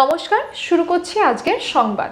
নমস্কার, শুরু করছি আজকের সংবাদ।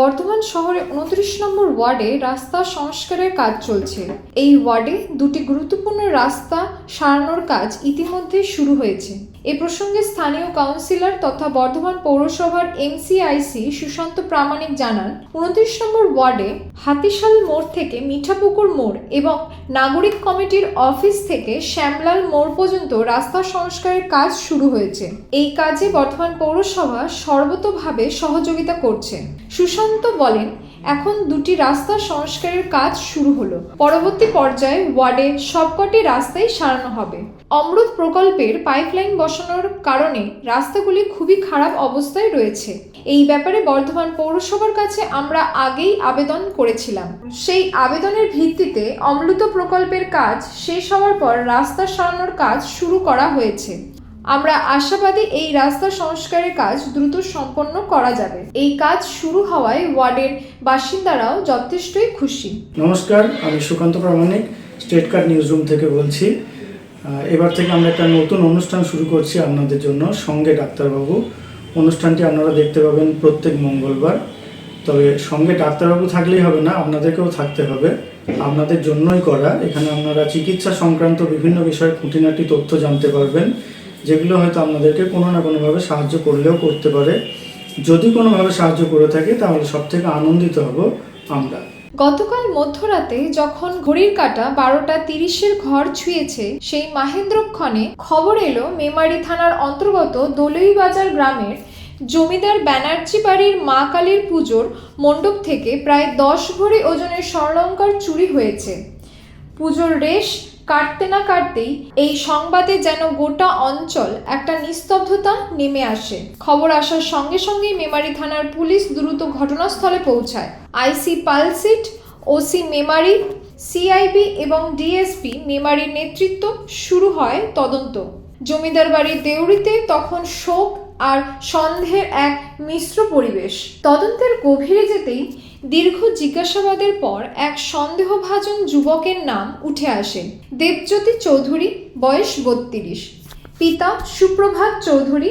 বর্তমান শহরে উনত্রিশ নম্বর ওয়ার্ডে রাস্তা সংস্কারের কাজ চলছে। এই ওয়ার্ডে দুটি গুরুত্বপূর্ণ রাস্তা সারানোর কাজ ইতিমধ্যে শুরু হয়েছে। এ প্রসঙ্গে স্থানীয় কাউন্সিলর তথা বর্ধমান পৌরসভার এমসিআইসি সুশান্ত প্রামাণিক জানান, উনত্রিশ নম্বর ওয়ার্ডে হাতিশাল মোড় থেকে মিঠাপুকুর মোড় এবং নাগরিক কমিটির অফিস থেকে শ্যামলাল মোড় পর্যন্ত রাস্তা সংস্কারের কাজ শুরু হয়েছে। এই কাজে বর্ধমান পৌরসভা সর্বতোভাবে সহযোগিতা করছে। সুশান্ত বলেন এখন দুটি রাস্তা সংস্কারের কাজ শুরু হলো। পরবর্তী পর্যায়ে ওয়ার্ডে সবকটি রাস্তাই সারানো হবে। অমৃত প্রকল্পের পাইপলাইন বসানোর কারণে রাস্তাগুলি খুবই খারাপ অবস্থায় রয়েছে। এই ব্যাপারে বর্ধমান পৌরসভার কাছে আমরা আগেই আবেদন করেছিলাম। সেই আবেদনের ভিত্তিতে অমৃত প্রকল্পের কাজ শেষ হওয়ার পর রাস্তা সারানোর কাজ শুরু করা হয়েছে। আমরা আশাবাদী এই রাস্তা সংস্কারের কাজ দ্রুত সম্পন্ন করা যাবে। এই কাজ শুরু হওয়ায় ওয়ার্ডের বাসিন্দারাও যথেষ্টই খুশি। নমস্কার, আমি Sukanta Pramanik state card news room থেকে বলছি। এবার থেকে আমরা একটা নতুন অনুষ্ঠান শুরু করছি আপনাদের জন্য, সঙ্গে ডাক্তারবাবু। অনুষ্ঠানটি আপনারা দেখতে পাবেন প্রত্যেক মঙ্গলবার। তবে সঙ্গে ডাক্তারবাবু থাকলেই হবে না, আপনাদেরকেও থাকতে হবে। আপনাদের জন্যই করা। এখানে আপনারা চিকিৎসা সংক্রান্ত বিভিন্ন বিষয়ে খুঁটিনাটি তথ্য জানতে পারবেন। যেগুলো হয়তো আপনাদেরকে কোনো না কোনোভাবে সাহায্য করলেও করতে পারে। যদি কোনোভাবে সাহায্য করে থাকে, তাহলে সব থেকে আনন্দিত হব আমরা। গতকাল মধ্যরাতে যখন ঘড়ির কাটা বারোটা তিরিশের ঘর ছুঁয়েছে, সেই মাহেন্দ্রক্ষণে খবর এলো মেমারি থানার অন্তর্গত দলইবাজার গ্রামের জমিদার ব্যানার্জি বাড়ির মা কালীর পুজোর মণ্ডপ থেকে প্রায় দশ ভরি ওজনের স্বর্ণঙ্কার চুরি হয়েছে। পুজোর রেশ কাটতে না কাটতেই এই সংবাদে যেন গোটা অঞ্চল একটা নিস্তব্ধতা নেমে আসে। খবর আসার সঙ্গে সঙ্গেই মেমারি থানার পুলিশ দ্রুত ঘটনাস্থলে পৌঁছায়। IC Palsit, OC Memari, CIB এবং ডিএসপি মেমারির নেতৃত্ব শুরু হয় তদন্ত। জমিদার বাড়ির দেউড়িতে তখন শোক আর সন্দেহের এক মিশ্র পরিবেশ। তদন্তের গভীরে যেতেই দীর্ঘ জিজ্ঞাসাবাদের পর এক সন্দেহভাজন যুবকের নাম উঠে আসে। দেবজ্যোতি চৌধুরী, বয়স বত্রিশ। পিতা সুপ্রভাত চৌধুরী,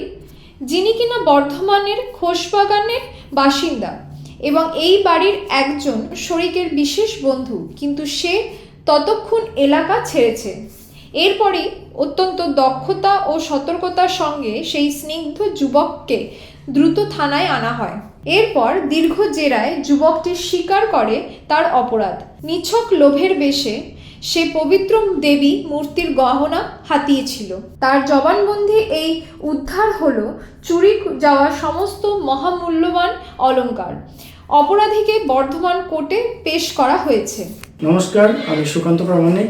যিনি কিনা বর্ধমানের খোসবাগানের বাসিন্দা এবং এই বাড়ির একজন শরিকের বিশেষ বন্ধু, কিন্তু সে ততক্ষণ এলাকা ছেড়েছে। এরপরেই অত্যন্ত দক্ষতা ও সতর্কতার সঙ্গে সেই স্নিগ্ধ যুবককে দ্রুত থানায় আনা হয়। এরপর দীর্ঘ জেরায় যুবকটি স্বীকার করে তার অপরাধ। নিছক লোভের বেশে সে পবিত্র দেবী মূর্তির গহনা হাতিয়েছিল। তার জবানবন্দি এই উদ্ধার হলো চুরি যাওয়া সমস্ত মহামূল্যবান অলংকার। অপরাধীকে বর্ধমান কোর্টে পেশ করা হয়েছে। নমস্কার, আমি Sukanta Pramanik.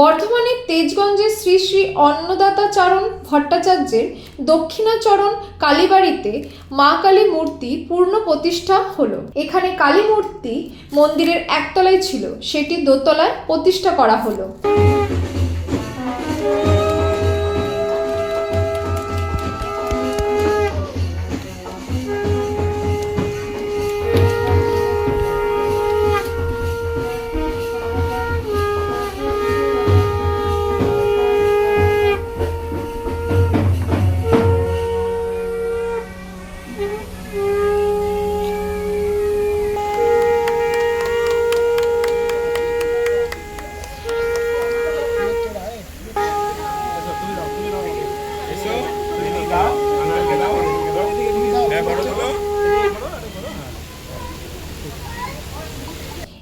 বর্ধমানের তেজগঞ্জের শ্রী শ্রী অন্নদাতাচরণ ভট্টাচার্যের দক্ষিণাচরণ কালীবাড়িতে মা কালী মূর্তি পূর্ণ প্রতিষ্ঠা হলো। এখানে কালী মূর্তি মন্দিরের একতলায় ছিল, সেটি দোতলায় প্রতিষ্ঠা করা হলো।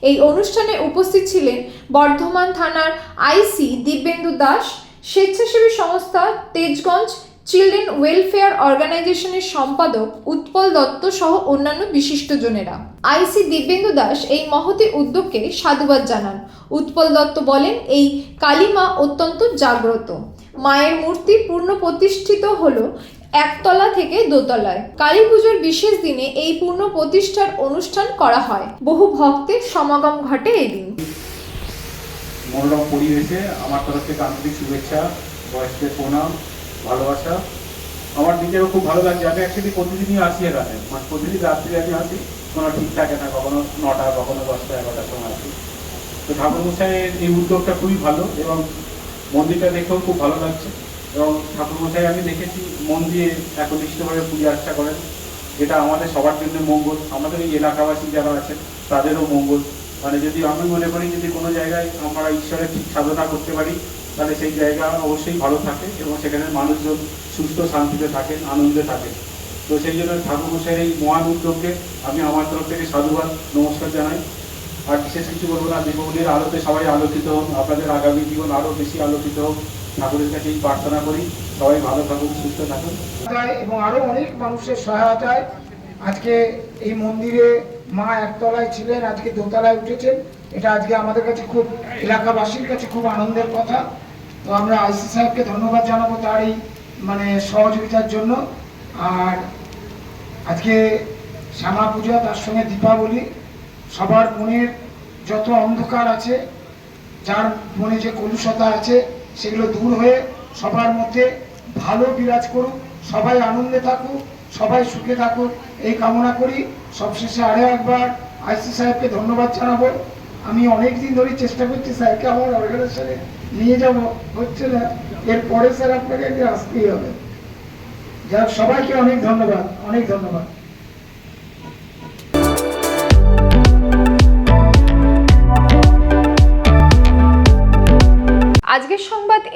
এই অনুষ্ঠানে উপস্থিত ছিলেন বর্ধমান থানার আইসি দিব্যেন্দু দাস, স্বেচ্ছাসেবী সংস্থা তেজগঞ্জ চিলড্রেন ওয়েলফেয়ার অর্গানাইজেশনের সম্পাদক উৎপল দত্ত সহ অন্যান্য বিশিষ্টজনেরা আইসি দিব্যেন্দু দাস এই মহতি উদ্যোগকে সাধুবাদ জানান। উৎপল দত্ত বলেন, এই কালিমা অত্যন্ত জাগ্রত। মায়ের মূর্তি পূর্ণ প্রতিষ্ঠিত হলো একতলা থেকে দোতলায়। কালী পুজোর বিশেষ দিনে এই পূর্ণ প্রতিষ্ঠার অনুষ্ঠান করা হয়। বহু ভক্তের সমাগম ঘটে এদিন। মনোরম পরিবেশে আমার তরফ থেকে আন্তরিক শুভেচ্ছা বয়স্কের প্রণাম, ভালোবাসা। আমার নিজেরও খুব ভালো লাগছে আমি অ্যাকচুয়ালি প্রতিদিনই আসি এখানে। মানে প্রতিদিন রাত্রি আমি আসি। কোনো ঠিক থাকে না। কখনো নটা, কখনো দশটা, এগারোটার সময় আসি। তো ঠাকুরমশাইয়ের এই উদ্যোগটা খুবই ভালো এবং মন্দিরটা দেখেও খুব ভালো লাগছে। এবং ঠাকুরমশাই, আমি দেখেছি মন দিয়ে একনিষ্ঠভাবে পূজা আর্চা করেন। যেটা আমাদের সবার জন্য মঙ্গল। আমাদের এই এলাকাবাসী যারা আছেন, তাদেরও মঙ্গল। মানে যদি আমি মনে করি যদি কোনো জায়গায় আমরা ঈশ্বরের ঠিক সাধনা করতে পারি, তাহলে সেই জায়গা অবশ্যই ভালো থাকে এবং সেখানে মানুষজন সুস্থ, শান্তিতে থাকেন, আনন্দে থাকেন। তো সেই জন্য ঠাকুরমশাইয়ের এই মহান উদ্যোগকে আমি আমার তরফ থেকে সাধুবাদ, নমস্কার জানাই। আর বিশেষ কিছু বলব না, দীপাবলির আলোতে সবাই আলোকিত হোক আপনাদের আগামী জীবন আরও বেশি আলোকিত হোক। ঠাকুরের কাছে এই প্রার্থনা করি, সবাই ভালো থাকুন, সুস্থ থাকুন। এবং আরও অনেক মানুষের সহায়তায় আজকে এই মন্দিরে মা একতলায় ছিলেন, আজকে দোতলায় উঠেছেন। এটা আজকে আমাদের কাছে খুব, এলাকাবাসীর কাছে খুব আনন্দের কথা। তো আমরা আইসি সাহেবকে ধন্যবাদ জানাব তার এই মানে সহযোগিতার জন্য। আর আজকে শ্যামা পূজা, তার সঙ্গে দীপাবলি, সবার মনের যত অন্ধকার আছে, যার মনে যে কলুষতা আছে সেগুলো দূর হয়ে সবার মধ্যে ভালো বিরাজ করুক, সবাই আনন্দে থাকুক, সবাই সুখে থাকুক, এই কামনা করি। সবশেষে আরও একবার আইসি সাহেবকে ধন্যবাদ জানাব। আমি অনেক দিন ধরেই চেষ্টা করছি, স্যারকে আমার অর্গানাইজেশনে নিয়ে যাব, হচ্ছে না। এরপরে স্যার আপনাকে আসতেই হবে। যাক, সবাইকে অনেক ধন্যবাদ অনেক ধন্যবাদ।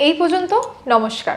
এই পর্যন্ত নমস্কার।